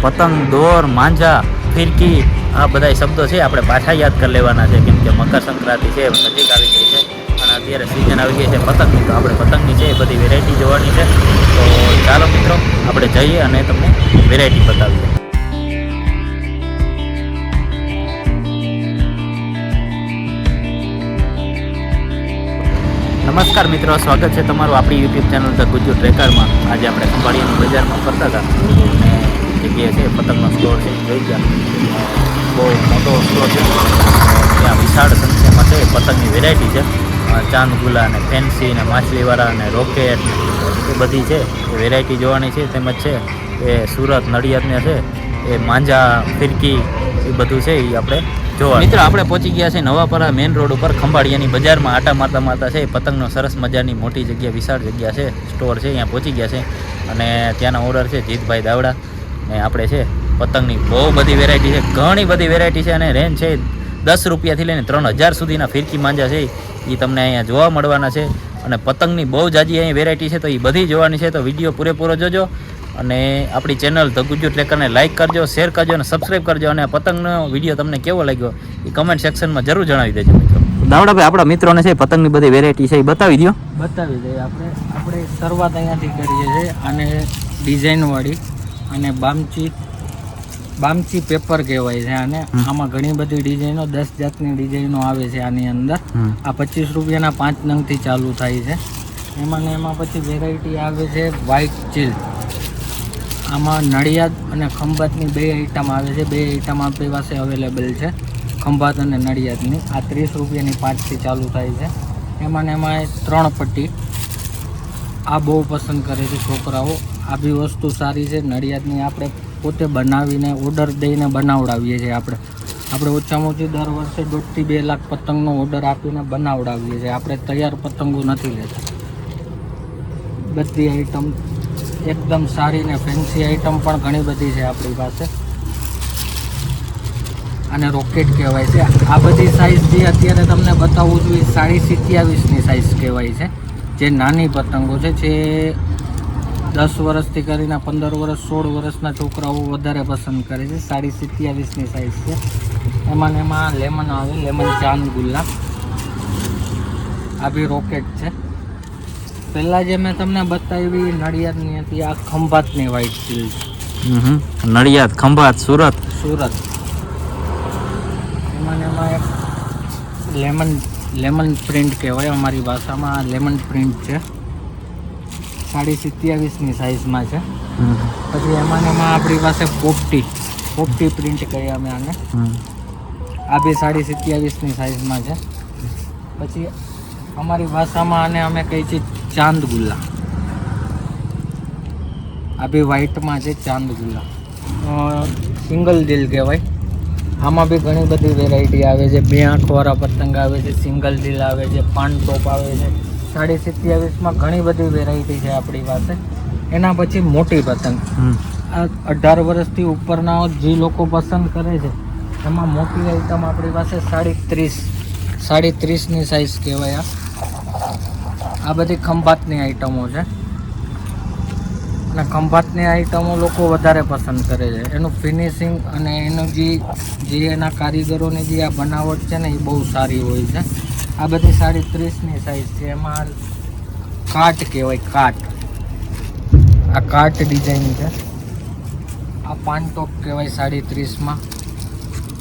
પતંગ, દોર, માંજા, ફિરકી આ બધા શબ્દો છે આપણે પાછા યાદ કરી લેવાના છે. કેમ કે મકર સંક્રાંતિ છે નજીક આવી ગઈ છે અને અત્યારે સિઝન આવી ગઈ છે પતંગની. તો આપણે પતંગની છે એ બધી વેરાયટી જોવાની છે. તો ચાલો મિત્રો, આપણે જઈએ અને તમને વેરાયટી બતાવીએ. નમસ્કાર મિત્રો, સ્વાગત છે તમારું આપણી યુટ્યુબ ચેનલ ધ ગુજુ ટ્રેકરમાં. આજે આપણે ખંભાળિયાની બજારમાં ફરતા હતા. જગ્યાએ છે પતંગનો સ્ટોર છે જોઈ ગયા. બહુ મોટો સ્ટોર છે. ત્યાં વિશાળ સંખ્યામાં છે પતંગની વેરાયટી છે. ચાંદગુલા ચાંદ ને ફેન્સી ને માછલીવાળા ને રોકેટ એ બધી છે એ વેરાયટી જોવાની છે. તેમજ છે એ સુરત નડિયાદને છે એ માંજા, ફિરકી એ બધું છે એ આપણે જોવા મિત્ર, આપણે પહોંચી ગયા છે નવાપરા મેઇન રોડ ઉપર ખંભાળિયાની બજારમાં. આટા મારતા મારતા છે પતંગનો સરસ મજાની મોટી જગ્યા, વિશાળ જગ્યા છે, સ્ટોર છે, અહીંયા પહોંચી ગયા છે. અને ત્યાંના ઓર્ડર છે જીતભાઈ દાવડા. ને આપણે છે, પતંગની બહુ બધી વેરાયટી છે, ઘણી બધી વેરાયટી છે અને રેન્જ છે દસ રૂપિયાથી લઈને ત્રણ હજાર સુધીના ફિરકી માંજા છે. એ તમને અહીંયા જોવા મળવાના છે અને પતંગની બહુ જાજી અહીં વેરાયટી છે, તો એ બધી જોવાની છે, તો વીડિયો પૂરેપૂરો જોજો. અને આપણી ચેનલ ધ ગુજુ ટ્રેકરને લાઇક કરજો શેર કરજો અને સબસ્ક્રાઈબ કરજો. અને પતંગનો વીડિયો તમને કેવો લાગ્યો એ કમેન્ટ સેક્શનમાં જરૂર જણાવી દેજો મિત્રો. દાવડાભાઈ, આપણા મિત્રોને છે, પતંગની બધી વેરાયટી છે એ બતાવી દો બતાવી દઈએ આપણે આપણે શરૂઆત અહીંયાથી કરીએ છીએ અને ડિઝાઇનવાળી અને બામચી બામચી પેપર કહેવાય છે અને આમાં ઘણી બધી ડિઝાઇનો દસ જાતની ડિઝાઇનો આવે છે આની અંદર. આ પચીસ રૂપિયાના પાંચ નંગથી ચાલુ થાય છે. એમાં ને એમાં પછી વેરાયટી આવે છે વ્હાઇટ ચીલ આમાં નડિયાદ અને ખંભાતની બે આઈટમ આવે છે. બે આઈટમ આપણી પાસે અવેલેબલ છે ખંભાત અને નડિયાદની. આ ત્રીસ રૂપિયાની પાંચથી ચાલુ થાય છે. એમાં ને એમાં ત્રણ પટ્ટી. આ બહુ પસંદ કરે છે છોકરાઓ. આ બી વસ્તુ સારી છે, નડિયાદની આપણે પોતે બનાવીને ઓર્ડર દઈને બનાવડાવીએ છીએ આપણે. આપણે ઓછામાં ઓછી દર વર્ષે દોઢથી બે લાખ પતંગનો ઓર્ડર આપીને બનાવડાવીએ છીએ. આપણે તૈયાર પતંગો નથી લેતા. બધી આઈટમ એકદમ સારી ને ફેન્સી આઈટમ પણ ઘણી બધી છે આપણી પાસે. અને રોકેટ કહેવાય છે. આ બધી સાઇઝ જે અત્યારે તમને બતાવવું જોઈએ સાડી સિત્યાવીસની સાઇઝ કહેવાય છે. જે નાની પતંગો છે, જે દસ વર્ષથી કરીને પંદર વર્ષ સોળ વર્ષના છોકરાઓ વધારે પસંદ કરે છે. સાડી સિત્યાવીસની સાઇઝ છે. એમાં એમાં લેમન આવે લેમન ચાંદ ગુલાબ. આ બી રોકેટ છે. પહેલાં જે મેં તમને બતાવી નડિયાદની હતી આ ખંભાતની વ્હાઇટ છે નડિયાદ ખંભાત સુરત. સુરત. એમાં એમાં એક લેમન લેમન પ્રિન્ટ કહેવાય અમારી ભાષામાં. લેમન પ્રિન્ટ છે. સાડી સિત્યાવીસની સાઇઝમાં છે. પછી એમાં એમાં આપણી પાસે પોપટી પોપટી પ્રિન્ટ કહીએ અમે આને. આ બી સાડી સિત્યાવીસની સાઇઝમાં છે. પછી અમારી ભાષામાં આને અમે કહીએ છીએ ચાંદ ગુલ્લા આ બી વ્હાઇટમાં છે ચાંદ ગુલ્લા સિંગલ દિલ કહેવાય. આમાં બી ઘણી બધી વેરાયટી આવે છે. બે આંખવાળા પતંગ આવે છે સિંગલ દિલ આવે છે પાન ટોપ આવે છે. સાડી સિત્યાવીસમાં ઘણી બધી વેરાયટી છે આપણી પાસે. એના પછી મોટી પતંગ. આ અઢાર વર્ષથી ઉપરના જે લોકો પસંદ કરે છે એમાં મોટી આઈટમ આપણી પાસે સાડી ત્રીસ સાડી ત્રીસની સાઇઝ કહેવાય આ. આ બધી ખંભાતની આઈટમો છે. અને ખંભાતની આઈટમો લોકો વધારે પસંદ કરે છે. એનું ફિનિશિંગ અને એનું જે જે એના કારીગરોની જે આ બનાવટ છે ને એ બહુ સારી હોય છે. આ બધી સાડી ત્રીસની સાઇઝ છે. એમાં કાટ કહેવાય કાટ. આ કાટ ડિઝાઇન છે. આ પાન ટોપ કહેવાય સાડી ત્રીસમાં.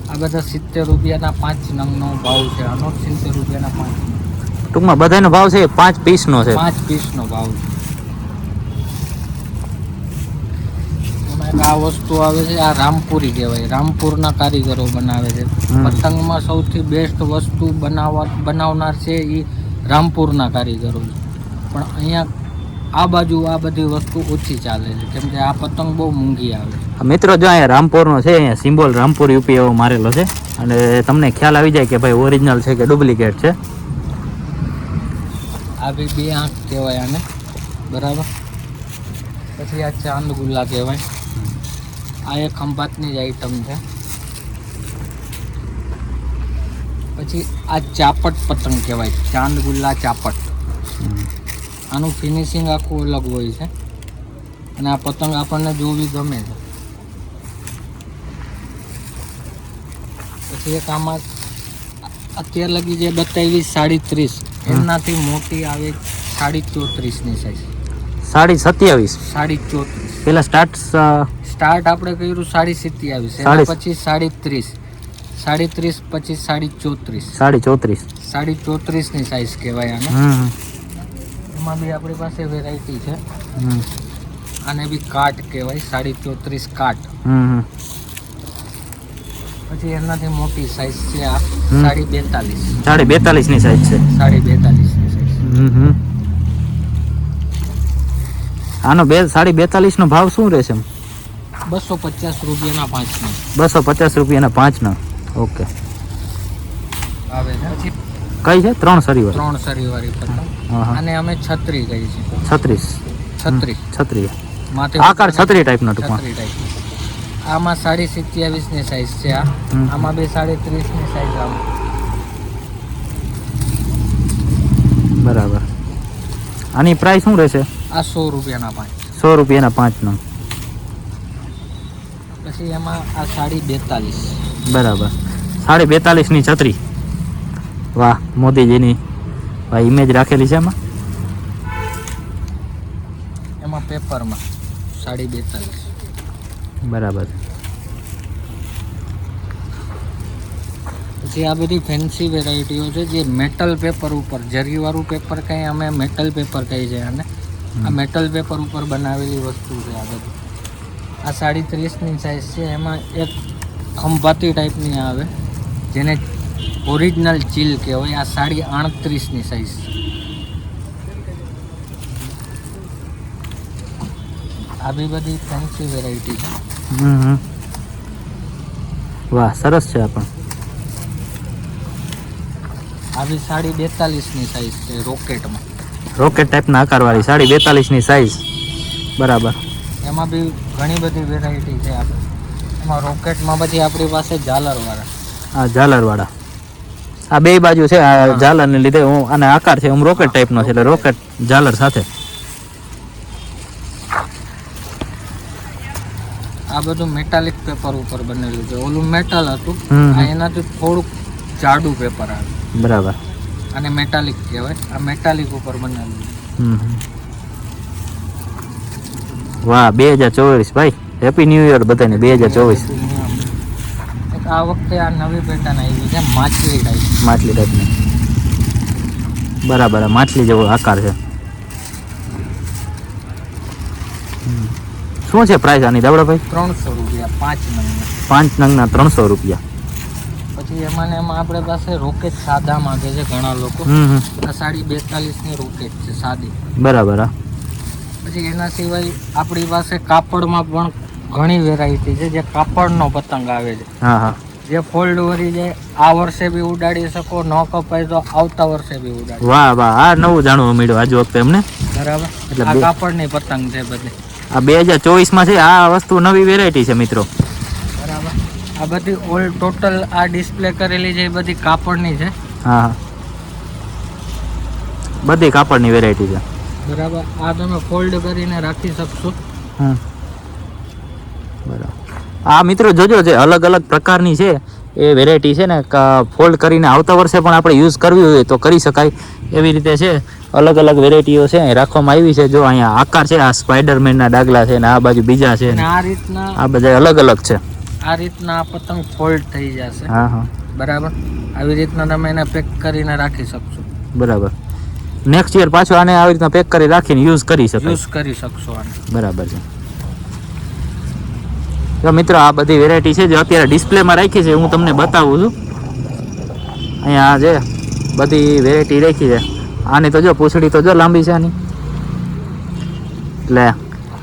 આ બધા સિત્તેર રૂપિયાના પાંચ નંગનો ભાવ છે. આનો સિત્તેર રૂપિયાના પાંચ ટૂંકમાં બધાનો ભાવ છે પાંચ પીસનો છે. પાંચ પીસનો ભાવ છે. એક આ વસ્તુ આવે છે આ રામપુરી કહેવાય. રામપુરના કારીગરો બનાવે છે. પતંગમાં સૌથી બેસ્ટ વસ્તુ બનાવવા બનાવનાર છે એ રામપુરના કારીગરો પણ અહીંયા આ બાજુ આ બધી વસ્તુ ઓછી ચાલે છે. કેમ કે આ પતંગ બહુ મોંઘી આવે છે. મિત્રો જો અહીંયા રામપુરનો છે અહીંયા સિમ્બોલ રામપુર યુપી એવો મારેલો છે. અને તમને ખ્યાલ આવી જાય કે ભાઈ ઓરિજિનલ છે કે ડુપ્લિકેટ છે. આ બી બે આંખ કહેવાય આને. બરાબર? પછી આ ચાંદ ગુલ્લા કહેવાય. આ એક ખંભાતની જ આઈટમ છે. પછી આ ચાપટ પતંગ કહેવાય ચાંદગુલ્લા ચાપટ. આનું ફિનિશિંગ આખું અલગ હોય છે. અને આ પતંગ આપણને જોવી ગમે છે. પછી એક આમાં અત્યાર લગી જે બતાવી સાડી ત્રીસ એમનાથી મોટી આવે સાડી ચોત્રીસની સાઈઝ સાડી સત્યાવીસ? સાડી ચોત્રીસ. પેલા સ્ટાર્ટ સ્ટાર્ટ આપણે કર્યું સાડી સિત્યાવીસ એના પછી સાડી ત્રીસ. સાડી ત્રીસ પછી સાડી ચોત્રીસ. સાડી ચોત્રીસ. સાડી ચોત્રીસની સાઈઝ કહેવાય આને. એમાં બી આપણી પાસે વેરાયટી છે. આને બી કાટ કહેવાય સાડી ચોત્રીસ કાટ. પછી એનાથી મોટી સાઈઝ છે આ સાડી બેતાલીસ. સાડી બેતાલીસની સાઈઝ છે. સાડી બેતાલીસની સાઈઝ આનો બે સાડી બેતાલીસ નો ભાવ શું રહેશે બસો પચાસ રૂપિયાના પાંચ બસો પચાસ રૂપિયાના પાંચના. ઓકે. આવે છે. કઈ છે? ત્રણ સરીવાર ત્રણ હા હા. અને અમે છત્રી કહીએ છીએ. છત્રીસ. છત્રી. છત્રી. માથે આકાર છત્રી ટાઈપનો ટૂંકમાં. છત્રી ટાઈપ આમાં સાડી સિત્યાવીસની સાઈઝ છે આ. આમાં બે સાડી ત્રીસની સાઈઝ આવે બરાબર. આની પ્રાઇસ શું રહેશે? આ સો રૂપિયાના પાંચ. સો રૂપિયાના પાંચનો. પછી એમાં આ સાડી બેતાલીસ. બરાબર. સાડી બેતાલીસની છત્રી. વાહ મોદીજીની વાહ ઇમેજ રાખેલી છે એમાં? એમાં પેપરમાં સાડી બેતાલીસ. બરાબર. પછી આ બધી ફેન્સી વેરાયટીઓ છે જે મેટલ પેપર ઉપર જરીવાળું પેપર કંઈ અમે મેટલ પેપર કહીએ છીએ અને આ મેટલ પેપર ઉપર બનાવેલી વસ્તુ છે આ બધી. આ સાડી ત્રીસની સાઇઝ છે એમાં એક ખંભાતી ટાઈપની આવે જેને ઓરિજિનલ ચીલ કહેવાય. આ સાડી આડત્રીસની સાઇઝ આવી બધી ફેન્સી વેરાયટી છે. વાહ સરસ છે આ પણ. આવી સાડી બેતાલીસની સાઈઝ છે રોકેટમાં. રોકેટ ટાઈપના આકારવાળી સાડી બેતાલીસની સાઇઝ બરાબર. એમાં બી ઘણી બધી વેરાયટી છે આપણે. એમાં રોકેટમાં પછી આપણી પાસે ઝાલરવાળા. આ ઝાલરવાળા. આ બે બાજુ છે આ ઝાલર ઝાલરને લીધે હું આને આકાર છે હું રોકેટ ટાઈપનો છે એટલે રોકેટ ઝાલર સાથે. આ બધું મેટાલિક પેપર ઉપર બનેલું છે. ઓલું મેટલ હતું એનાથી થોડુંક જાડું પેપર આવે. બરાબર. અને મેટાલિક કહેવાય. આ મેટાલિક ઉપર બનેલું છે. વાહ બે હજાર ચોવીસ ભાઈ. હેપી ન્યુ યર બધાને બે હજાર ચોવીસ. આ વખતે આ નવી પેટર્ન આવી છે માછલી ટાઈપ માછલી ટાઈપની બરાબર આ માછલી જેવો આકાર છે. શું છે પ્રાઇસ આની દાવડાભાઈ ત્રણસો રૂપિયા પાંચ નંગના. પાંચ નંગના ત્રણસો રૂપિયા. પછી એમાં એમાં આપણે પાસે રોકેટ સાદા માંગે છે ઘણા લોકો. સાડી બેતાલીસની રોકેટ છે સાદી. બરાબર હા. પછી એના સિવાય આપણી પાસે કાપડમાં પણ ઘણી વેરાયટી છે જે કાપડનો પતંગ આવે છે. હા હા. જે ફોલ્ડ વરી જાય આ વર્ષે બી ઉડાડી શકો ન કપાય તો આવતા વર્ષે બી ઉડાડી વાહ વાહ આ નવું જાણવા મળ્યું આજ વખતે એમને બરાબર. એટલે આ કાપડની પતંગ છે બધી. આ બે હજાર ચોવીસમાં છે આ વસ્તુ નવી વેરાયટી છે મિત્રો. બરાબર. આ બધી ઓલ ટોટલ આ ડિસ્પ્લે કરેલી છે એ બધી કાપડની છે. હા હા. બધી કાપડની વેરાયટી છે. બરાબર? આ તમે ફોલ્ડ કરીને રાખી શકશો. હમ. બરાબર. આ મિત્રો જોજો જે અલગ અલગ પ્રકારની છે એ વેરાયટી છે ને ફોલ્ડ કરીને આવતા વર્ષે પણ આપણે યુઝ કરવી હોય તો કરી શકાય. એવી રીતે છે અલગ અલગ વેરાયટીઓ છે અહીં રાખવામાં આવી છે. જો અહીંયા આકાર છે આ સ્પાઈડરમેનના ડાગલા છે ને આ બાજુ બીજા છે ને આ રીતના આ બધા અલગ અલગ છે. આ રીતના પતંગ ફોલ્ડ થઈ જશે. હા હા. બરાબર? આવી રીતના તમે એને પેક કરીને રાખી શકશો. બરાબર. નેક્સ્ટ યર પાછો આને આવી રીતના પેક કરી રાખીને યુઝ કરી શકો યુઝ કરી શકશો આને. બરાબર છે. તો મિત્રો આ બધી વેરાયટી છે જે અત્યારે ડિસ્પ્લેમાં રાખી છે હું તમને બતાવું છું. અહીંયા જે બધી વેરાયટી રાખી છે. આની તો જો પૂછડી તો જો લાંબી છે આની. એટલે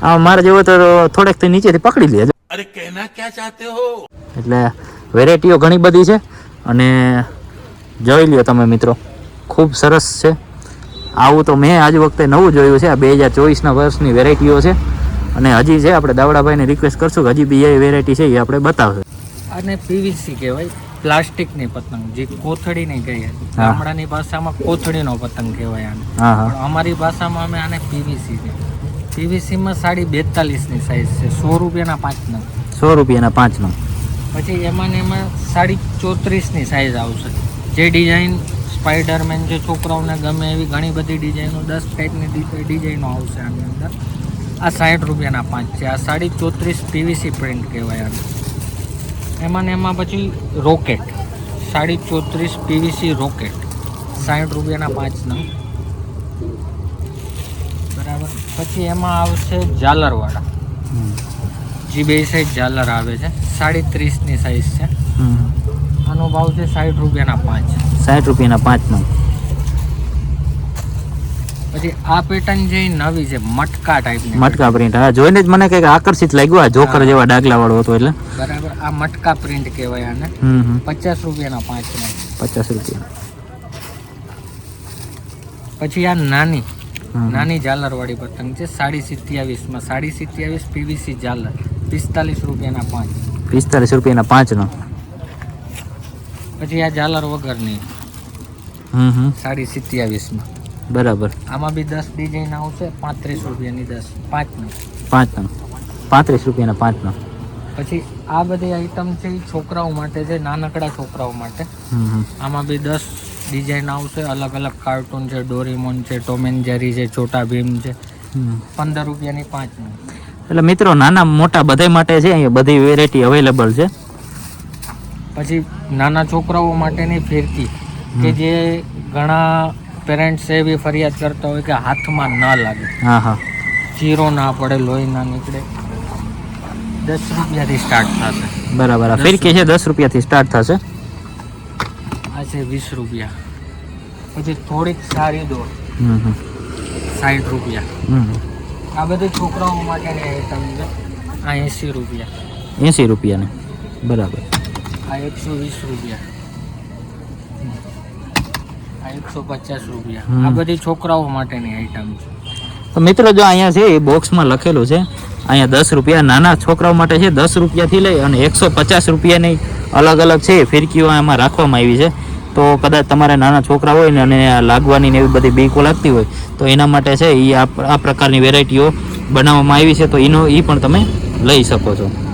આ મારે જેવો તો થોડેકથી નીચેથી પકડી લે. અરે કહેના ક્યાં ચાહતે હો? એટલે વેરાયટીઓ ઘણી બધી છે. અને જોઈ લ્યો તમે મિત્રો ખૂબ સરસ છે. આવું તો મેં આજ વખતે નવું જોયું છે. આ બે હજાર ચોવીસના વર્ષની વેરાયટીઓ છે. અને હજી છે આપણે દાવડાભાઈને રિક્વેસ્ટ કરશું કે હજી બી એ વેરાયટી છે એ આપણે બતાવશે. અને પીવીસી કહેવાય. પ્લાસ્ટિકની પતંગ જે કોથળી નહીં કહીએ ગામડાની ભાષામાં કોથળીનો પતંગ કહેવાય આને. પણ અમારી ભાષામાં અમે આને પીવીસી છે પીવીસીમાં સાડી બેતાલીસની સાઇઝ છે. સો રૂપિયાના પાંચ નંગ સો રૂપિયાના પાંચનો. પછી એમાં ને એમાં સાડી ચોત્રીસની સાઇઝ આવશે. જે ડિઝાઇન સ્પાઈડરમેન જે છોકરાઓને ગમે એવી ઘણી બધી ડિઝાઇનો દસ ટાઈપની ડિઝાઇનો આવશે આની અંદર. આ સાઠ રૂપિયાના પાંચ છે. આ સાડી ચોત્રીસ પીવીસી પ્રિન્ટ કહેવાય આને. એમાં ને એમાં પછી રોકેટ. સાડી ચોત્રીસ પીવીસી રોકેટ. સાઠ રૂપિયાના પાંચના બરાબર. પછી એમાં આવશે ઝાલરવાળા. જી બે સાઈઝ ઝાલર આવે છે. સાડી ત્રીસની સાઈઝ છે. આનો ભાવ છે સાઠ રૂપિયાના પાંચ. સાઠ રૂપિયાના પાંચનો પછી આ પેટર્ન જે નવી છે મટકા ટાઈપની મટકા પ્રિન્ટ હા જોઈને જ મને કંઈક આકર્ષિત લાગ્યું આ જોકર જેવા ડાગલા વાળો હતો એટલે. બરાબર આ મટકા પ્રિન્ટ કહેવાય આને. હમ હમ. પચાસ રૂપિયાના પાંચ પચાસ રૂપિયા. પછી આ નાની હમ. નાની ઝાલરવાળી પતંગ છે સાડી સિત્યાવીસમાં. સાડી સિત્યાવીસ પીવીસી ઝાલર. પિસ્તાલીસ રૂપિયાના પાંચ. પિસ્તાલીસ રૂપિયાના પાંચનો. પછી આ ઝાલર વગરની. હમ હમ સાડી સિત્યાવીસમાં. બરાબર. આમાં બી દસ ડિઝાઇન આવશે પાંત્રીસ રૂપિયાની દસ પાંચનો. પાંચનો. પાંત્રીસ રૂપિયાના પાંચનો. પછી આ બધી આઈટમ છે એ છોકરાઓ માટે છે નાનકડા છોકરાઓ માટે. આમાં બી દસ ડિઝાઇન આવશે અલગ અલગ કાર્ટૂન છે ડોરીમોન છે ટોમ એન્ડ જેરી છે છોટા ભીમ છે. પંદર રૂપિયાની પાંચનો. એટલે મિત્રો નાના મોટા બધા માટે છે અહીંયા બધી વેરાયટી અવેલેબલ છે. પછી નાના છોકરાઓ માટેની ફિરકી. કે જે ઘણા પેરેન્ટ્સ એવી ફરિયાદ કરતા હોય કે હાથમાં ન લાગે. હા હા. ચીરો ના પડે લોહી ના નીકળે. દસ રૂપિયાથી સ્ટાર્ટ થશે. બરાબર આ ફિરકી છે દસ રૂપિયાથી સ્ટાર્ટ થશે? આ છે વીસ રૂપિયા. પછી થોડીક સારી દોડ. સાઠ રૂપિયા. આ બધી છોકરાઓ માટેની આઈટમ છે. આ એંસી રૂપિયા. એંસી રૂપિયાની. બરાબર. આ એકસો વીસ રૂપિયા. એકસો પચાસ રૂપિયા. આ બધી છોકરાઓ માટેની આઈટમ છે. તો મિત્રો જો અહીંયા છે એ બોક્સમાં લખેલું છે અહીંયા દસ રૂપિયા. નાના છોકરાઓ માટે છે દસ રૂપિયાથી લઈ અને એકસો પચાસ રૂપિયાની અલગ અલગ છે ફિરકીઓ એમાં રાખવામાં આવી છે. તો કદાચ તમારે નાના છોકરા હોય ને અને લાગવાની ને એવી બધી બીકો લાગતી હોય તો એના માટે છે એ આ પ્રકારની વેરાયટીઓ બનાવવામાં આવી છે તો એનો એ પણ તમે લઈ શકો છો.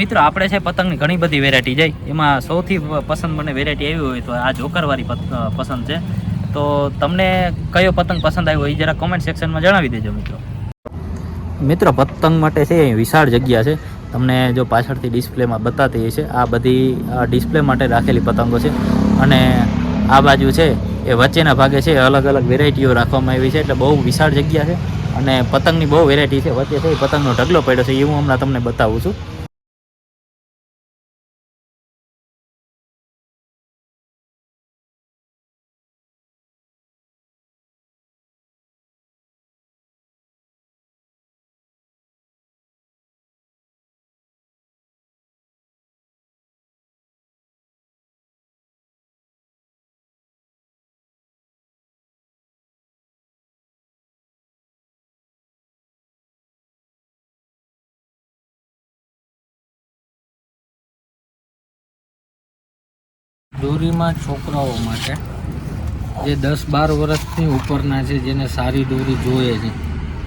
મિત્રો, આપણે છે પતંગની ઘણી બધી વેરાયટી જાય એમાં સૌથી પસંદ મને વેરાયટી આવી હોય તો આ જોકરવાળી પસંદ છે. તો તમને કયો પતંગ પસંદ આવ્યો એ જરા કોમેન્ટ સેક્શનમાં જણાવી દેજો, મિત્રો. મિત્રો, પતંગ માટે છે વિશાળ જગ્યા છે. તમને જો પાછળથી ડિસ્પ્લેમાં બતાતી છે આ બધી ડિસ્પ્લે માટે રાખેલી પતંગો છે. અને આ બાજુ છે એ વચ્ચેના ભાગે છે અલગ અલગ વેરાયટીઓ રાખવામાં આવી છે. એટલે બહુ વિશાળ જગ્યા છે. અને પતંગની બહુ વેરાયટી છે. વચ્ચે છે પતંગનો ઢગલો પડ્યો છે, એ હું હમણાં તમને બતાવું છું. દોરીમાં છોકરાઓ માટે, જે દસ બાર વર્ષથી ઉપરના છે, જેને સારી દોરી જોઈએ છે.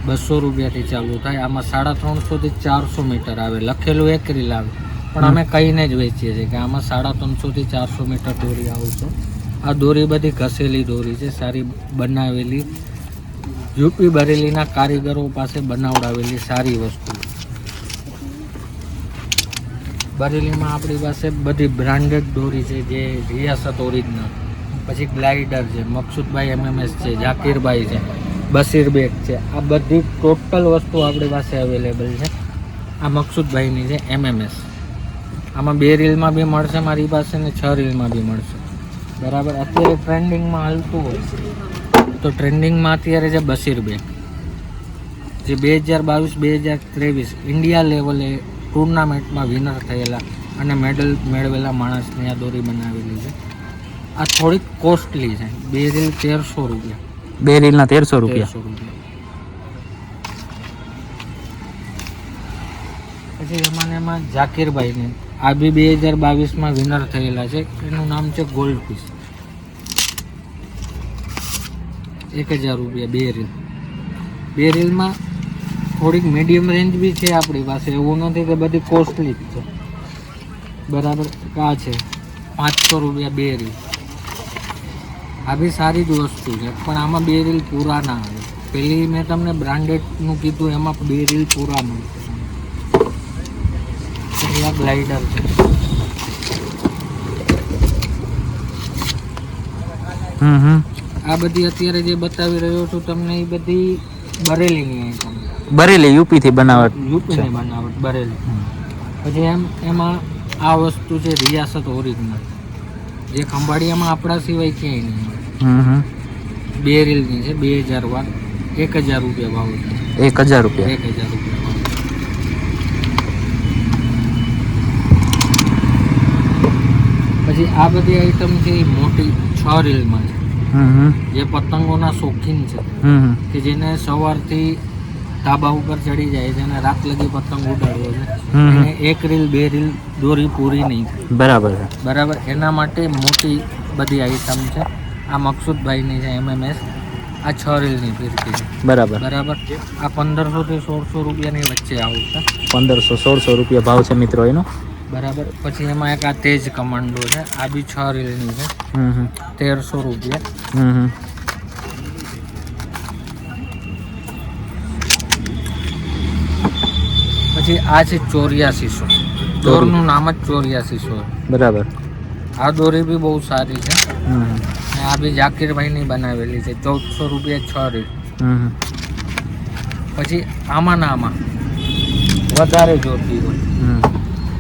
બસો રૂપિયાથી ચાલુ થાય. આમાં સાડા ત્રણસોથી ચારસો મીટર આવે. લખેલું એક રીલ આવે. પણ અમે કહીને જ વેચીએ છીએ કે આમાં સાડા ત્રણસોથી ચારસો મીટર દોરી આવશે આ દોરી બધી ઘસેલી દોરી છે. સારી બનાવેલી યુપી બરેલીના કારીગરો પાસે બનાવડાવેલી સારી વસ્તુ. બરેલીમાં આપણી પાસે બધી બ્રાન્ડેડ દોરી છે, જે રિયાસત ઓરિજિનલ પછી ગ્લાઇડર છે, મકસુદભાઈ એમએમએસ છે ઝાકીરભાઈ છે બસીર બેગ છે. આ બધી ટોટલ વસ્તુ આપણી પાસે અવેલેબલ છે. આ મકસુદભાઈની છે એમએમએસ આમાં બે રીલમાં બી મળશે, મારી પાસે ને છ રીલમાં બી મળશે. બરાબર? અત્યારે ટ્રેન્ડિંગમાં હાલતું હોય. તો ટ્રેન્ડિંગમાં અત્યારે છે બસીર બેગ જે બે હજાર બાવીસ, બે હજાર ત્રેવીસ ઇન્ડિયા લેવલે ટુર્નામેન્ટમાં વિનર થયેલા અને મેડલ મેળવેલા માણસની આ દોરી બનાવેલી છે આ થોડીક કોસ્ટલી છે. બે રીલ તેરસો રૂપિયા. બે રીલના તેરસો રૂપિયા. પછી એમાં એમાં ઝાકીરભાઈને આ બી બે હજાર બાવીસમાં વિનર થયેલા છે. એનું નામ છે ગોલ્ડ પીસ એક હજાર રૂપિયા બે રીલ બે રીલમાં થોડીક મીડિયમ રેન્જ બી છે આપણી પાસે એવું નથી કે બધી કોસ્ટલી જ છે. બરાબર? આ છે. પાંચસો રૂપિયા બે રીલ આ બી સારી જ વસ્તુ છે પણ આમાં બે રીલ પૂરા ના આવે. પેલી મેં તમને બ્રાન્ડેડનું કીધું એમાં બે રીલ પૂરા મળશે આ ગ્લાઇડર છે. આ બધી અત્યારે જે બતાવી રહ્યો છું તમને એ બધી બરેલીની આઈટમ બરેલી યુપી થી બનાવટ યુપીની બનાવટ બરેલી. પછી એમ એમાં આ વસ્તુ છે રિયાસત ઓરિજિનલ. જે ખંભાળિયામાં આપણા સિવાય ક્યાંય નહીં બે રીલની છે બે હજાર વાર. એક હજાર રૂપિયા ભાવ છે. એક હજાર રૂપિયા. એક હજાર રૂપિયા પછી આ બધી આઈટમ છે એ મોટી છ રીલમાં છે. જે પતંગોના શોખીન છે. કે જેને સવારથી ધાબા ઉપર ચડી જાય છે અને રાત લગી પતંગ ઉડાડ્યો છે. હમ. એક રીલ બે રીલ દોરી પૂરી નહીં બરાબર છે. બરાબર? એના માટે મોટી બધી આઈટમ છે. આ મકસુદભાઈની છે એમએમએસ આ છ રીલની ફિરકી છે. બરાબર. બરાબર? આ પંદરસોથી સોળસો રૂપિયાની વચ્ચે આવશે પંદરસો સોળસો રૂપિયા ભાવ છે મિત્રો એનો. બરાબર? પછી એમાં એક આ તેજ કમાન્ડો છે. આ બી છ રીલની છે. તેરસો રૂપિયા. પછી આ છે ચોર્યાસીસો દોરનું નામ જ ચોર્યાસીસો બરાબર. આ દોરી બી બહુ સારી છે. આ બી જાકીરભાઈની બનાવેલી છે ચૌદસો રૂપિયા છ હમ. પછી આમાં નામાં વધારે જોરથી હોય.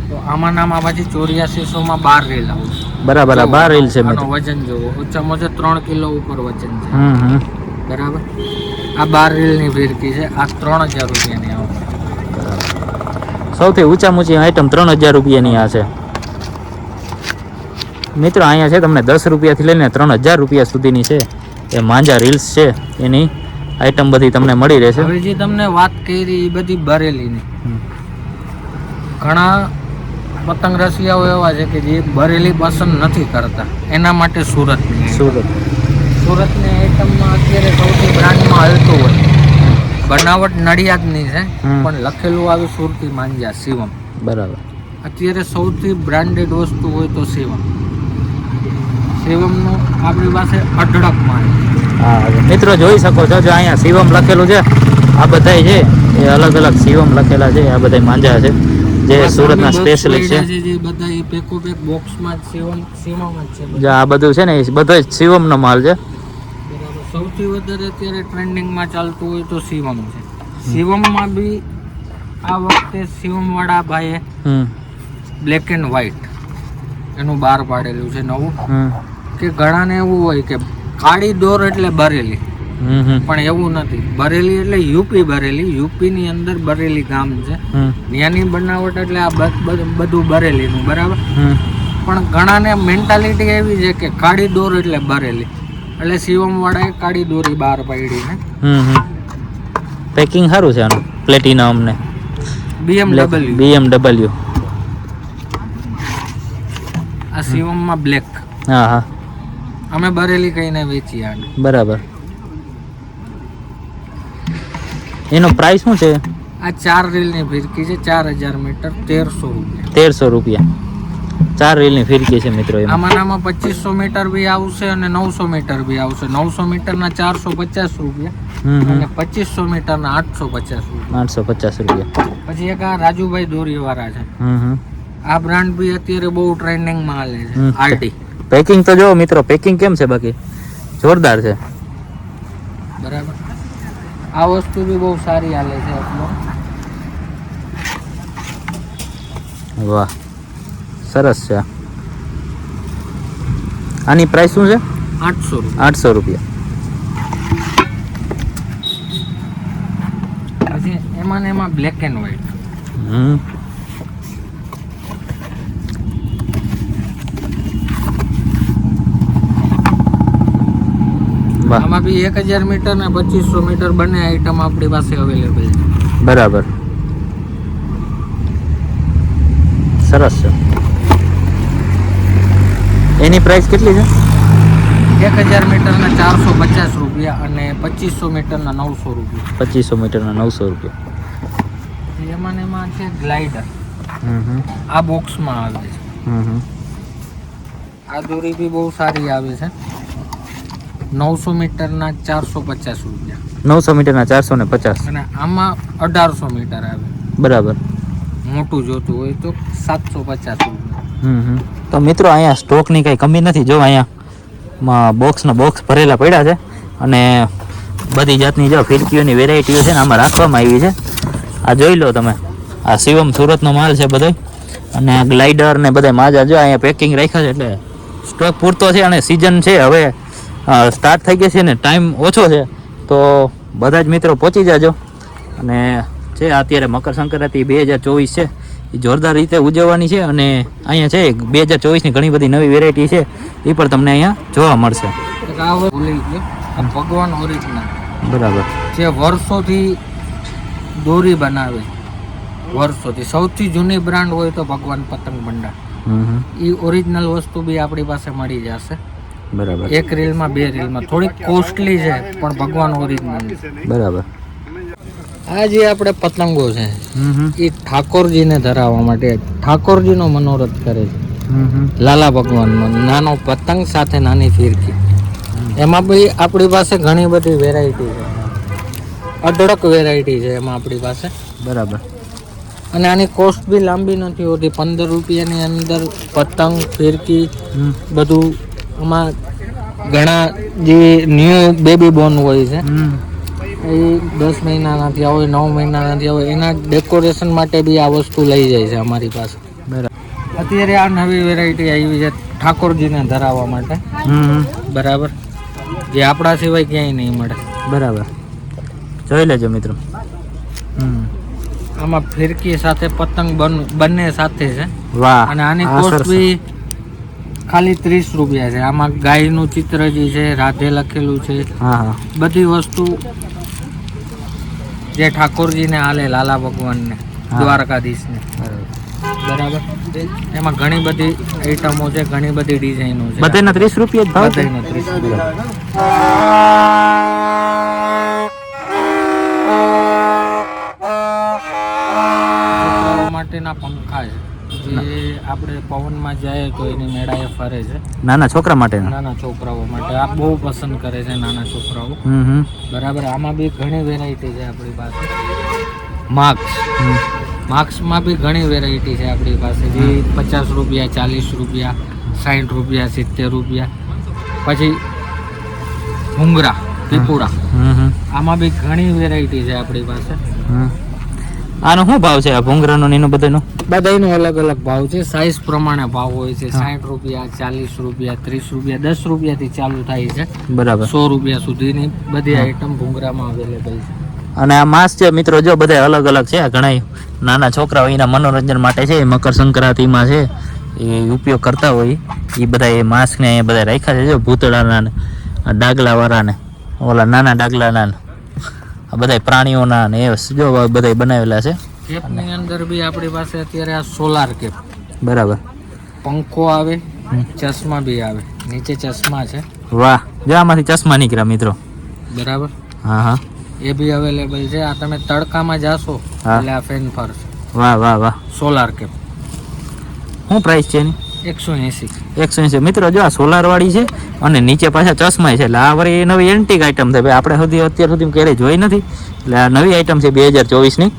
તો આમાં નામાં પછી ચોર્યાસીસોમાં બાર રીલ આવશે બરાબર બાર રીલ છે વજન જોવો ઓછામાં ઓછા ત્રણ કિલો ઉપર વજન છે. બરાબર? આ બાર રીલની ફિરકી છે આ ત્રણ હજાર રૂપિયાની સૌથી ઊંચા ઊંચી આઈટમ ત્રણ હજાર રૂપિયાની આ છે. મિત્રો અહીંયા છે તમને દસ રૂપિયાથી લઈને ત્રણ હજાર રૂપિયા સુધીની છે. એ માંજા રીલ્સ છે. એની આઈટમ બધી તમને મળી રહેશે. હવે જે તમને વાત કરી એ બધી બરેલીની. ઘણા પતંગ રસિયાઓ એવા છે કે જે બરેલી પસંદ નથી કરતા. એના માટે સુરતની સુરત. સુરતની આઈટમમાં અત્યારે સૌથી બ્રાન્ડમાં હલતું હોય. બનાવટ નડિયાદની છે પણ લખેલું આવે સુરતી માંજા શિવમ. બરાબર. અત્યારે સૌથી બ્રાન્ડેડ વસ્તુ હોય તો શિવમ. શિવમનું આપણી પાસે અઢળક માલ હા મિત્રો જોઈ શકો છો જો અહીંયા શિવમ લખેલું છે આ બધાય છે એ અલગ અલગ શિવમ લખેલા છે આ બધા માંજા છે જે સુરતના સ્પેશિયલિસ્ટ છે. જે બધા એ પેકો પેક બોક્સમાં શિવમ શિવમ જ છે જે આ બધું છે ને એ બધો શિવમનો માલ છે. સૌથી વધારે અત્યારે ટ્રેન્ડિંગમાં ચાલતું હોય તો શિવમ છે. શિવમમાં બી આ વખતે શિવમ વાળા ભાઈએ બ્લેક એન્ડ વ્હાઈટ એનું બહાર પાડેલું છે નવું. કે ઘણાને એવું હોય કે કાળી દોર એટલે બરેલી. પણ એવું નથી. બરેલી એટલે યુપી બરેલી. યુપીની અંદર બરેલી ગામ છે. ત્યાંની બનાવટ એટલે આ બધું બરેલીનું બરાબર? પણ ઘણાને મેન્ટાલિટી એવી છે કે કાળી દોર એટલે બરેલી. એટલે શિવમ વાળાએ કાળી દોરી બહાર પાડી ને હમ હમ. પેકિંગ સારું છે આનું પ્લેટિનમ ને બીએમડબલ્યુ બીએમડબલ્યુ આ શિવમમાં બ્લેક હા હા. અમે બરેલી કહીને વેચીએ આને. બરાબર. એનો પ્રાઇસ શું છે? આ ચાર રીલની ફિરકી છે ચાર હજાર મીટર તેરસો રૂપિયા. તેરસો રૂપિયા. ચાર રીલની ફિરકી છે મિત્રો આમાં આમાં પચીસો મીટર બી આવશે અને નવસો મીટર બી આવશે. નવસો મીટરના ચારસો પચાસ રૂપિયા અને પચીસો મીટરના આઠસો પચાસ રૂપિયા. આઠસો પચાસ રૂપિયા. પછી એક આ રાજુભાઈ દોરીવાળા છે. હમ હમ. આ બ્રાન્ડ બી અત્યારે બહુ ટ્રેન્ડિંગમાં હાલે છે. આરટી. પેકિંગ તો જો મિત્રો પેકિંગ કેમ છે બાકી? જોરદાર છે. બરાબર. આ વસ્તુ બી બહુ સારી હાલે છે વાહ. સરસ છે. આની પ્રાઇસ શું છે? આઠસો આઠસો રૂપિયા. પછી એમાં ને એમાં બ્લેક એન્ડ વ્હાઈટ હમ. આમાં બી એક હજાર મીટર ને પચીસો મીટર બંને આઈટમ આપણી પાસે અવેલેબલ છે. બરાબર. સરસ છે. એની પ્રાઇસ કેટલી છે? એક હજાર મીટરના ચારસો પચાસ રૂપિયા અને પચીસો મીટરના નવસો રૂપિયા. પચીસો મીટરના નવસો રૂપિયા. એમાં એમાં છે ગ્લાઇડર આ બોક્સમાં આવે છે. આ દોરી બી બહુ સારી આવે છે. નવસો મીટરના ચારસો પચાસ રૂપિયા. નવસો મીટરના ચારસો ને પચાસ. અને આમાં અઢારસો મીટર આવે. બરાબર. મોટું જોતું હોય તો સાતસો પચાસ રૂપિયા. હમ હમ. તો મિત્રો અહીંયા સ્ટોકની કંઈ કમી નથી. જો અહીંયા બોક્સના બોક્સ ભરેલા પડ્યા છે અને બધી જાતની જો ફિરકીઓની વેરાયટીઓ છે ને આમાં રાખવામાં આવી છે. આ જોઈ લો તમે. આ શિવમ સુરતનો માલ છે બધો અને આ ગ્લાઇડર ને બધા માજા જો અહીંયા પેકિંગ રાખ્યા છે એટલે સ્ટોક પૂરતો છે અને સિઝન છે. હવે સ્ટાર્ટ થઈ ગઈ છે ને ટાઈમ ઓછો છે. તો બધા જ મિત્રો પહોંચી જાજો. અને છે અત્યારે મકર સંક્રાંતિ બે હજાર ચોવીસ છે જોરદાર રીતે ઉજવવાની છે અને અહીંયા છે બે હજાર ચોવીસની ઘણી બધી નવી વેરાયટી છે. એ પણ તમને અહીંયા જોવા મળશે. ભગવાન ઓરિજિનલ બરાબર. જે વર્ષોથી દોરી બનાવે. વર્ષોથી. સૌથી જૂની બ્રાન્ડ હોય તો ભગવાન પતંગ ભંડાર. એ ઓરિજિનલ વસ્તુ બી આપણી પાસે મળી જશે. બરાબર. એક રીલમાં બે રીલમાં. થોડીક કોસ્ટલી છે પણ ભગવાન ઓરિજિનલ બરાબર. આ જે આપણે પતંગો છે. એ ઠાકોરજીને ધરાવવા માટે ઠાકોરજીનો મનોરથ કરે છે. લાલા ભગવાનનો નાનો પતંગ સાથે નાની ફિરકી. એમાં બી આપણી પાસે ઘણી બધી વેરાયટી છે. અઢળક વેરાયટી છે એમાં આપણી પાસે. બરાબર. અને આની કોસ્ટ બી લાંબી નથી હોતી. પંદર રૂપિયાની અંદર પતંગ ફિરકી બધું આમાં ઘણા જે ન્યૂ બેબી બોર્ન હોય છે. એ દસ મહિનાનાથી આવે નવ મહિનાનાથી આવે એના ડેકોરેશન માટે બી આ વસ્તુ લઈ જાય છે અમારી પાસે. બરાબર. અત્યારે આ નવી વેરાયટી આવી છે ઠાકોરજીને ધરાવવા માટે. બરાબર? જે આપણા સિવાય ક્યાંય નહીં મળે. બરાબર. જોઈ લેજો મિત્રો. આમાં ફિરકી સાથે પતંગ બન- સાથે છે. વાહ અને આની કોસ્ટ બી ખાલી ત્રીસ રૂપિયા છે. આમાં ગાયનું ચિત્ર જે છે રાધે લખેલું છે. બધી વસ્તુ જે ઠાકોરજીને હાલે લાલા ભગવાનને. દ્વારકાધીશને. બરાબર. એમાં ઘણી બધી આઈટમો છે ઘણી બધી ડિઝાઇનો છે. બધાના ત્રીસ રૂપિયા ભાવ બધાયનો 30 રૂપિયા. માટેના પંખા છે. જે આપણે પવનમાં જાય તો એની મેળાએ ફરે છે. નાના છોકરા માટે? નાના છોકરાઓ માટે. આ બહુ પસંદ કરે છે નાના છોકરાઓ. બરાબર આમાં બી ઘણી વેરાયટી છે આપણી પાસે. માર્ક્સ. માર્ક્સમાં બી ઘણી વેરાયટી છે આપણી પાસે. જે પચાસ રૂપિયા ચાલીસ રૂપિયા સાઠ રૂપિયા સિત્તેર રૂપિયા. પછી ભૂંગરા હમ. આમાં બી ઘણી વેરાયટી છે આપણી પાસે. આનો શું ભાવ છે? આ ભૂંગરાનો ને એનો બધાનો? બધાનો અલગ અલગ ભાવ છે. સાઈઝ પ્રમાણે ભાવ હોય છે. સાઠ રૂપિયા ચાલીસ રૂપિયા ત્રીસ રૂપિયા દસ રૂપિયાથી ચાલુ થાય છે. બરાબર. સો રૂપિયા સુધીની બધી આઈટમ ભૂંગરામાં અવેલેબલ છે. અને આ માસ છે મિત્રો જો બધા અલગ અલગ છે. ઘણા નાના છોકરાઓ એના મનોરંજન માટે છે. મકર સંક્રાંતિમાં છે. એ ઉપયોગ કરતા હોય. એ બધા એ માસ્ક ને એ બધા રાખ્યા છે. જો ભૂતળાના ને આ ડાગલાવાળા ને ઓલા નાના ડાગલાના બધા પ્રાણીઓના ને એ જો બધા બનાવેલા છે. કેપની અંદર બી આપણી પાસે અત્યારે આ સોલાર કેપ બરાબર. પંખો આવે ચશ્મા બી આવે. નીચે ચશ્મા છે. વાહ જો આમાંથી ચશ્મા નીકળ્યા મિત્રો. બરાબર? હા હા. એ બી અવેલેબલ છે. આ તમે તડકામાં જાશો એટલે આ ફેન ફરશે. વાહ વાહ વાહ. સોલાર કેપ શું પ્રાઇસ છે એની? એકસો એંસી એકસો એંસી મિત્રો જો આ સોલાર વાળી છે અને નીચે પાછા ચશ્મા છે એટલે આ વળી નવી એન્ટિક આઈટમ છે. ભાઈ આપણે સુધી અત્યાર સુધી ક્યારેય જોઈ નથી. એટલે આ નવી આઈટમ છે બે હજાર ચોવીસની.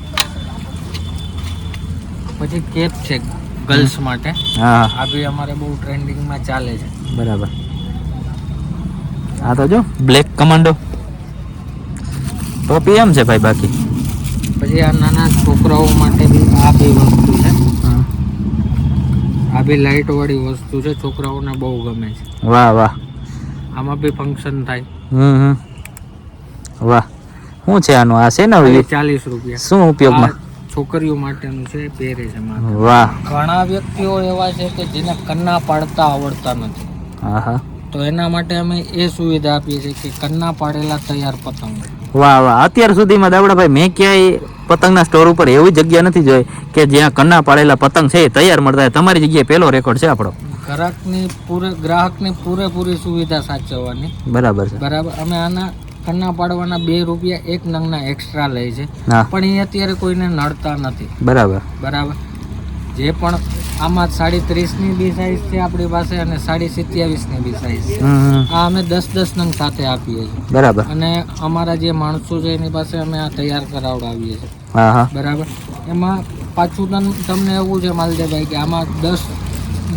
પછી કેપ છે ગર્લ્સ માટે. હા. આ બી અમારે બહુ ટ્રેન્ડિંગમાં ચાલે છે. બરાબર. આ તો જો બ્લેક કમાન્ડો. ટોપી એમ છે ભાઈ બાકી? પછી આ નાના છોકરાઓ માટે બી આ બી વસ્તુ. આ બી લાઇટ વાળી વસ્તુ છે છોકરાઓને બહુ ગમે છે. વાહ વાહ. આમાં બી ફંક્શન થાય. હમ હમ. વાહ. શું છે આનું? આ છે ને ચાલીસ રૂપિયા. શું ઉપયોગમાં? છોકરીઓ માટેનું છે પહેરે છે. વાહ. ઘણા વ્યક્તિઓ એવા છે કે જેને કન્ના પાડતા આવડતા નથી. હા હા તો એના માટે અમે એ સુવિધા આપીએ છીએ કે કન્ના પાડેલા તૈયાર પતંગ. વાહ વાહ. અત્યાર સુધીમાં દાવડાભાઈ મેં ક્યાંય પતંગના સ્ટોર ઉપર એવી જગ્યા નથી જોઈ કે જ્યાં કન્ના પાડેલા પતંગ છે તૈયાર મળતા. તમારી જગ્યાએ પહેલો રેકોર્ડ છે આપણો. ગ્રાહકની પૂરે ગ્રાહકની પૂરેપૂરી સુવિધા સાચવવાની. બરાબર છે. બરાબર. અમે આના કન્ના પાડવાના બે રૂપિયા એક નંગના એક્સ્ટ્રા લે છે. પણ એ અત્યારે કોઈને નડતા નથી. બરાબર. બરાબર. જે પણ આમાં સાડી ત્રીસની બી સાઈઝ છે આપણી પાસે અને સાડી સિત્યાવીસની બી સાઈઝ છે. આ અમે દસ દસ નંગ સાથે આપીએ છીએ. બરાબર. અને અમારા જે માણસો છે એની પાસે અમે આ તૈયાર કરાવડાવીએ છીએ. બરાબર? એમાં પાછું તન તમને એવું છે માલદેભાઈ કે આમાં દસ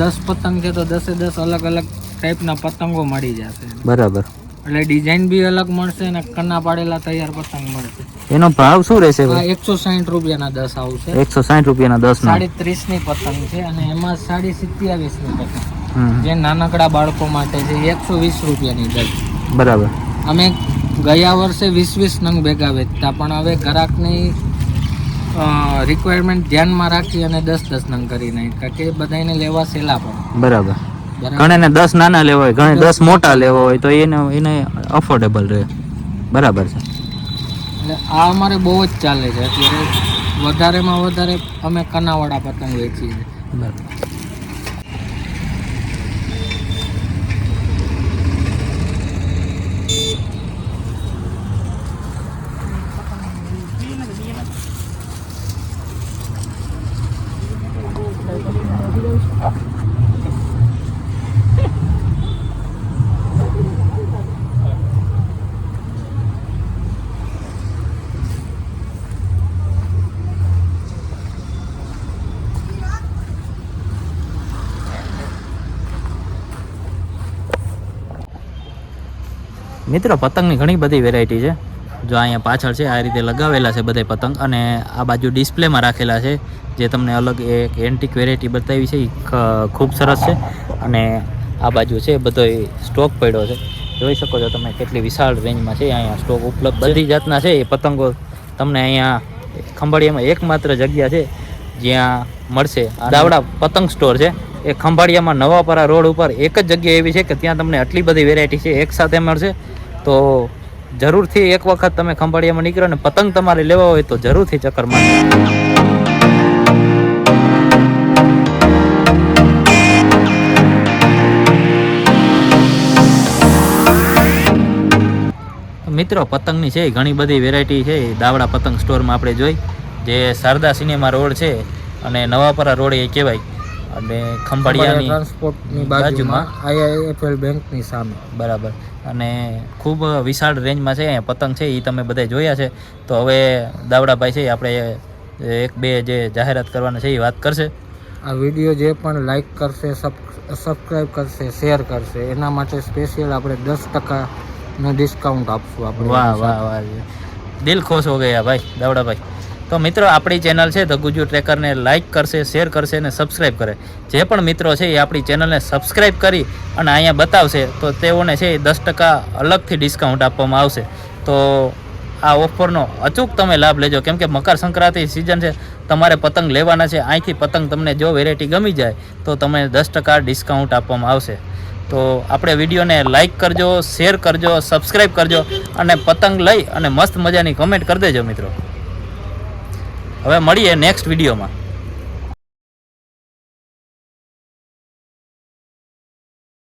દસ પતંગ છે તો દસે દસ અલગ અલગ ટાઈપના પતંગો મળી જશે. બરાબર. એટલે ડિઝાઇન બી અલગ મળશે અને કન્ના પાડેલા તૈયાર પતંગ મળશે. એનો ભાવ શું રહેશે ભાઈ? એકસો સાઠ રૂપિયાના દસ આવશે. એકસો સાઠ રૂપિયાના દસ ના સાડી ત્રીસની પતંગ છે અને એમાં સાડી સિત્યાવીસની પતંગ જે નાનકડા બાળકો માટે છે એકસો વીસ રૂપિયાની દસ. બરાબર. અમે ગયા વર્ષે વીસ વીસ નંગ ભેગા વેચતા પણ હવે ગ્રાહકની રિક્વાયરમેન્ટ ધ્યાનમાં રાખી અને દસ દસ નંગ કરી નાખ્યા કે બધાને લેવા સેલા પણ. બરાબર. બરાબર. ઘણાને દસ નાના લેવા હોય ઘણે દસ મોટા લેવા હોય તો એને એને અફોર્ડેબલ રહે. બરાબર છે. એટલે આ અમારે બહુ જ ચાલે છે. અત્યારે વધારેમાં વધારે અમે કનાવાળા પતંગ વેચીએ છીએ. બરાબર. મિત્રો પતંગની ઘણી બધી વેરાયટી છે. જો અહીંયા પાછળ છે આ રીતે લગાવેલા છે બધા પતંગ અને આ બાજુ ડિસ્પ્લેમાં રાખેલા છે જે તમને અલગ એક એન્ટિક વેરાયટી બતાવી છે એ ખૂબ સરસ છે. અને આ બાજુ છે બધો સ્ટોક પડ્યો છે. જોઈ શકો છો તમે કેટલી વિશાળ રેન્જમાં છે અહીંયા સ્ટોક ઉપલબ્ધ બધી જાતના છે એ પતંગો તમને અહીંયા ખંભાળિયામાં એકમાત્ર જગ્યા છે જ્યાં મળશે. દાવડા પતંગ સ્ટોર છે. એ ખંભાળિયામાં નવાપરા રોડ ઉપર એક જ જગ્યા એવી છે કે ત્યાં તમને આટલી બધી વેરાયટી છે એક સાથે મળશે. તો જરૂરથી એક વખત તમે ખંભાળિયામાં નીકળો ને પતંગ તમારે લેવા હોય તો જરૂરથી ચક્કર મારજો મિત્રો પતંગની છે ઘણી બધી વેરાયટી છે. દાવડા પતંગ સ્ટોરમાં આપણે જોઈ. જે શારદા સિનેમા રોડ છે અને નવાપરા રોડ એ કહેવાય. અને ખંભાળિયાની ટ્રાન્સપોર્ટની બાજુમાં. બાજુમાં આઈઆઈએફએલ બેંકની સામે. બરાબર. અને ખૂબ વિશાળ રેન્જમાં છે અહીંયા પતંગ છે એ તમે બધા જોયા છે. તો હવે દાવડાભાઈ છે આપણે એક બે જે જાહેરાત કરવાના છે એ વાત કરશે. આ વીડિયો જે પણ લાઇક કરશે સબસ્ક્રાઈબ કરશે શેર કરશે એના માટે સ્પેશિયલ આપણે દસ ટકાનું ડિસ્કાઉન્ટ આપશું આપણે. વાહ વાહ વાહ. દિલ ખુશ હો ગયા ભાઈ દાવડાભાઈ. તો મિત્રો, આપણી ચેનલ છે ધ ગુજુ ટ્રેકરને લાઇક કરશે શેર કરશે અને સબસ્ક્રાઇબ કરે. જે પણ મિત્રો છે એ આપણી ચેનલને સબસ્ક્રાઇબ કરી અને અહીંયા બતાવશે, તો તેઓને છે એ દસ ટકા અલગથી ડિસ્કાઉન્ટ આપવામાં આવશે. તો આ ઓફરનો અચૂક તમે લાભ લેજો. કેમ કે મકર સંક્રાંતિ સિઝન છે, તમારે પતંગ લેવાના છે અહીંથી પતંગ તમને જો વેરાયટી ગમી જાય, તો તમને દસ ટકા ડિસ્કાઉન્ટ આપવામાં આવશે. તો આપણે વિડીયોને લાઇક કરજો શેર કરજો સબસ્ક્રાઈબ કરજો અને પતંગ લઈ અને મસ્ત મજાની કમેન્ટ કરી દેજો મિત્રો. હવે મળીએ નેક્સ્ટ વિડીયોમાં